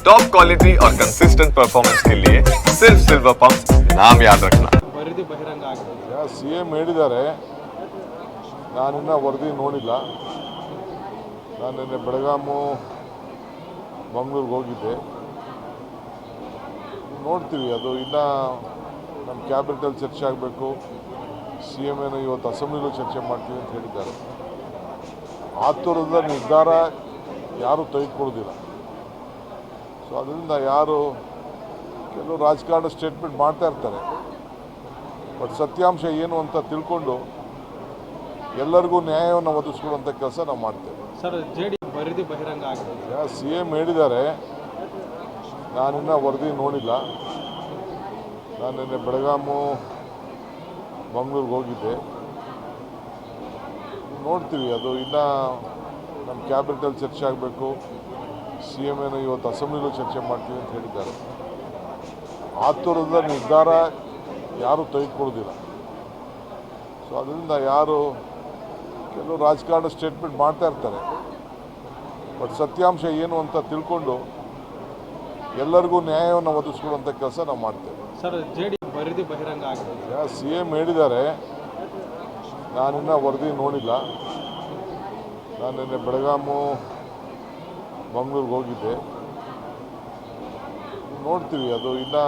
Top quality और consistent performance के लिए सिर्फ सिल्वर पंप नाम याद रखना ವರದಿ ಬಹಿರಂಗ ಆಗ್ತದೆ ಈಗ ಸಿ ಎಂ ಹೇಳಿದ್ದಾರೆ ನಾನಿನ್ನ ವರದಿ ನೋಡಿಲ್ಲ ನಾನು ನಿನ್ನೆ ಬೆಳಗಾಮು ಮಂಗಳೂರಿಗೆ ಹೋಗಿದ್ದೆ ನೋಡ್ತೀವಿ ಅದು ಇನ್ನೂ ನಮ್ಮ ಕ್ಯಾಬಿನೆಟಲ್ಲಿ ಚರ್ಚೆ ಆಗಬೇಕು ಸಿ ಎಮ್ ಏನೋ ಇವತ್ತು ಅಸೆಂಬ್ಲಿಲೂ ಚರ್ಚೆ ಮಾಡ್ತೀವಿ ಅಂತ ಹೇಳಿದ್ದಾರೆ ಆತುರದ ನಿರ್ಧಾರ ಯಾರೂ ತೆಗೆದುಕೊಡೋದಿಲ್ಲ ಸೊ ಅದರಿಂದ ಯಾರು ಕೆಲವು ರಾಜಕಾರಣ ಸ್ಟೇಟ್ಮೆಂಟ್ ಮಾಡ್ತಾ ಇರ್ತಾರೆ. ಬಟ್ ಸತ್ಯಾಂಶ ಏನು ಅಂತ ತಿಳ್ಕೊಂಡು ಎಲ್ಲರಿಗೂ ನ್ಯಾಯವನ್ನು ಒದಗಿಸ್ಕೊಡುವಂಥ ಕೆಲಸ ನಾವು ಮಾಡ್ತೇವೆ. ಸರ್ ಜೆ ಡಿ ವರದಿ ಬಹಿರಂಗ ಆಗಿದೆ. ಸಿ ಎಂ ಹೇಳಿದ್ದಾರೆ. ನಾನಿನ್ನ ವರದಿ ನೋಡಿಲ್ಲ. ನಾನು ನಿನ್ನೆ ಬೆಳಗಾಮು ಮಂಗಳೂರಿಗೆ ಹೋಗಿದ್ದೆ. ನೋಡ್ತೀವಿ ಅದು ಇನ್ನೂ ನಮ್ಮ ಕ್ಯಾಬಿನೆಟಲ್ಲಿ ಚರ್ಚೆ ಆಗಬೇಕು. ಸಿ ಎಂ ಏನು ಇವತ್ತು ಅಸೆಂಬ್ಲಿಲೂ ಚರ್ಚೆ ಮಾಡ್ತೀವಿ ಅಂತ ಹೇಳಿದ್ದಾರೆ. ಆತುರದ ನಿರ್ಧಾರ ಯಾರೂ ತೆಗೆದುಕೊಳ್ಳೋದಿಲ್ಲ. ಸೊ ಅದರಿಂದ ಯಾರು ಕೆಲವು ರಾಜಕಾರಣ ಸ್ಟೇಟ್ಮೆಂಟ್ ಮಾಡ್ತಾ ಇರ್ತಾರೆ. ಬಟ್ ಸತ್ಯಾಂಶ ಏನು ಅಂತ ತಿಳ್ಕೊಂಡು ಎಲ್ಲರಿಗೂ ನ್ಯಾಯವನ್ನು ಒದಗಿಸ್ಕೊಳ್ಳುವಂಥ ಕೆಲಸ ನಾವು ಮಾಡ್ತೇವೆ. ಸರ್ ಜೆ ಡಿ ವರದಿ ಬಹಿರಂಗ ಆಗಿದೆ. ಈಗ ಸಿ ಎಂ ಹೇಳಿದ್ದಾರೆ. ನಾನಿನ್ನ ವರದಿ ನೋಡಿಲ್ಲ. ನಾನು ನಿನ್ನೆ ಬೆಳಗಾಮು ಮಂಗಳೂರಿಗೆ ಹೋಗಿದ್ದೆ. ನೋಡ್ತೀವಿ, ಅದು ಇನ್ನೂ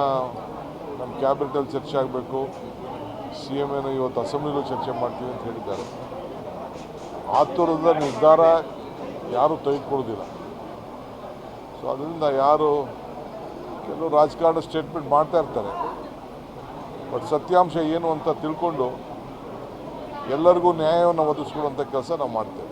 ನಮ್ಮ ಕ್ಯಾಬಿನೆಟಲ್ಲಿ ಚರ್ಚೆ ಆಗಬೇಕು. ಸಿ ಎಂ ಏನು ಇವತ್ತು ಅಸೆಂಬ್ಲಿಲೂ ಚರ್ಚೆ ಮಾಡ್ತೀವಿ ಅಂತ ಹೇಳಿದ್ದಾರೆ. ಆತುರದ ನಿರ್ಧಾರ ಯಾರೂ ತೆಗೆದುಕೊಡೋದಿಲ್ಲ ಸೊ ಅದರಿಂದ ಯಾರು ಕೆಲವು ರಾಜಕಾರಣ ಸ್ಟೇಟ್ಮೆಂಟ್ ಮಾಡ್ತಾ ಇರ್ತಾರೆ. ಬಟ್ ಸತ್ಯಾಂಶ ಏನು ಅಂತ ತಿಳ್ಕೊಂಡು ಎಲ್ಲರಿಗೂ ನ್ಯಾಯವನ್ನು ಒದಗಿಸ್ಕೊಡುವಂಥ ಕೆಲಸ ನಾವು ಮಾಡ್ತೇವೆ.